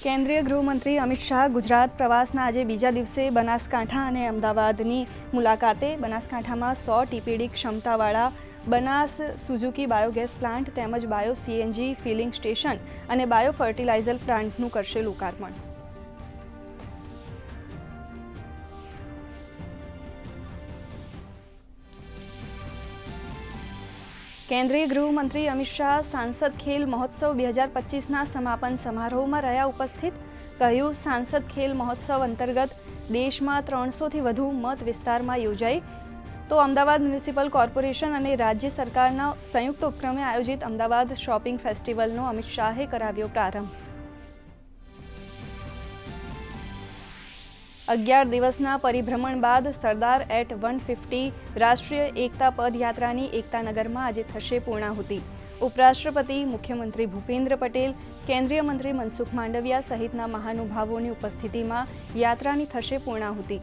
કેન્દ્રીય ગૃહમંત્રી અમિત શાહ ગુજરાત પ્રવાસના આજે બીજા દિવસે બનાસકાંઠા અને અમદાવાદની મુલાકાતે બનાસકાંઠામાં સો ટીપીડી ક્ષમતાવાળા બનાસ સુઝુકી બાયોગેસ પ્લાન્ટ તેમજ બાયો સીએનજી ફિલિંગ સ્ટેશન અને બાયો ફર્ટિલાઇઝર પ્લાન્ટનું કરશે લોકાર્પણ. કેન્દ્રીય ગૃહમંત્રી અમિત શાહ સાંસદ ખેલ મહોત્સવ બે હજાર પચીસના સમાપન સમારોહમાં રહ્યા ઉપસ્થિત. કહ્યું, સાંસદ ખેલ મહોત્સવ અંતર્ગત દેશમાં ત્રણસોથી વધુ મત વિસ્તારમાં યોજાઈ. તો અમદાવાદ મ્યુનિસિપલ કોર્પોરેશન અને રાજ્ય સરકારના સંયુક્ત ઉપક્રમે આયોજિત અમદાવાદ શોપિંગ ફેસ્ટિવલનો અમિત શાહે કરાવ્યો પ્રારંભ. અગિયાર દિવસના પરિભ્રમણ બાદ સરદાર એટ વન ફિફ્ટી રાષ્ટ્રીય એકતા પદયાત્રાની એકતાનગરમાં આજે થશે પૂર્ણાહુતિ. ઉપરાષ્ટ્રપતિ મુખ્યમંત્રી ભૂપેન્દ્ર પટેલ, કેન્દ્રીય મંત્રી મનસુખ માંડવિયા સહિતના મહાનુભાવોની ઉપસ્થિતિમાં યાત્રાની થશે પૂર્ણાહુતિ.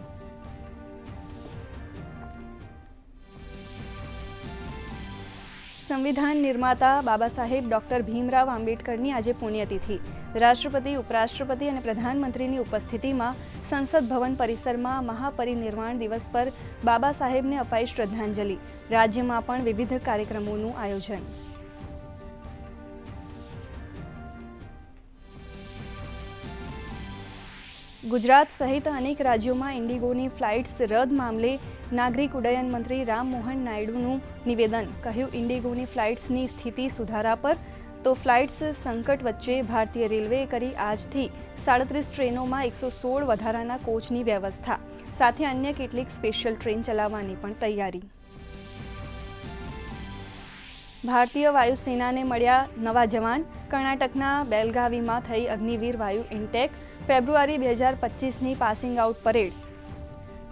સંવિધાન નિર્માતા બાબા સાહેબ ડોક્ટર ભીમરાવ આંબેડકરની આજે પુણ્યતિથિ. રાષ્ટ્રપતિ, ઉપરાષ્ટ્રપતિ અને પ્રધાનમંત્રીની ઉપસ્થિતિમાં સંસદ ભવન પરિસરમાં મહાપરિનિર્વાણ દિવસ પર બાબા સાહેબને અપાઈ શ્રદ્ધાંજલિ. રાજ્યમાં પણ વિવિધ કાર્યક્રમોનું આયોજન. ગુજરાત સહિત અનેક રાજ્યોમાં ઇન્ડિગોની ફ્લાઇટ્સ રદ મામલે નાગરિક ઉડ્ડયન મંત્રી રામમોહન નાયડુનું નિવેદન. કહ્યું, ઇન્ડિગોની ફ્લાઇટ્સની સ્થિતિ સુધારા પર. તો ફ્લાઇટ્સ સંકટ વચ્ચે ભારતીય રેલવેએ કરી આજથી સાડત્રીસ ટ્રેનોમાં એકસો સોળ વધારાના કોચની વ્યવસ્થા. સાથે અન્ય કેટલીક સ્પેશિયલ ટ્રેન ચલાવવાની પણ તૈયારી. ભારતીય વાયુસેનાને મળ્યા નવા જવાન. કર્ણાટકના બેલગાવીમાં થઈ અગ્નિવીર વાયુ ઇન્ટેક. ફેબ્રુઆરી બે હજાર પચીસની પાસિંગ આઉટ પરેડ.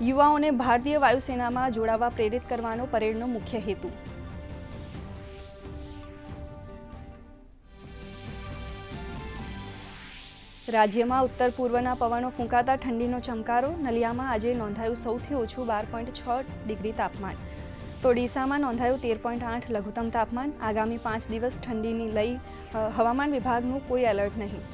યુવાઓને ભારતીય વાયુસેનામાં જોડાવા પ્રેરિત કરવાનો પરેડનો મુખ્ય હેતુ. રાજ્યમાં ઉત્તર પૂર્વના પવનો ફૂંકાતા ઠંડીનો ચમકારો, નલિયામાં આજે નોંધાયું સૌથી ઓછું બાર પોઈન્ટ છ ડિગ્રી તાપમાન. તો ડીસામાં નોંધાયું તેર પોઈન્ટ આઠ લઘુત્તમ તાપમાન. આગામી પાંચ દિવસ ઠંડીની લઈ હવામાન વિભાગનું કોઈ એલર્ટ નહીં.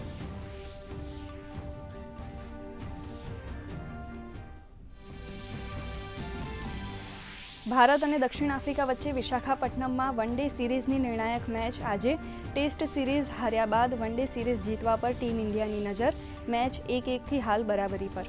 ભારત અને દક્ષિણ આફ્રિકા વચ્ચે વિશાખાપટ્ટનમમાં વન ડે સિરીઝની નિર્ણાયક મેચ આજે. ટેસ્ટ સિરીઝ હાર્યા બાદ વન ડે સિરીઝ જીતવા પર ટીમ ઇન્ડિયાની નજર. મેચ એક એકથી હાલ બરાબરી પર.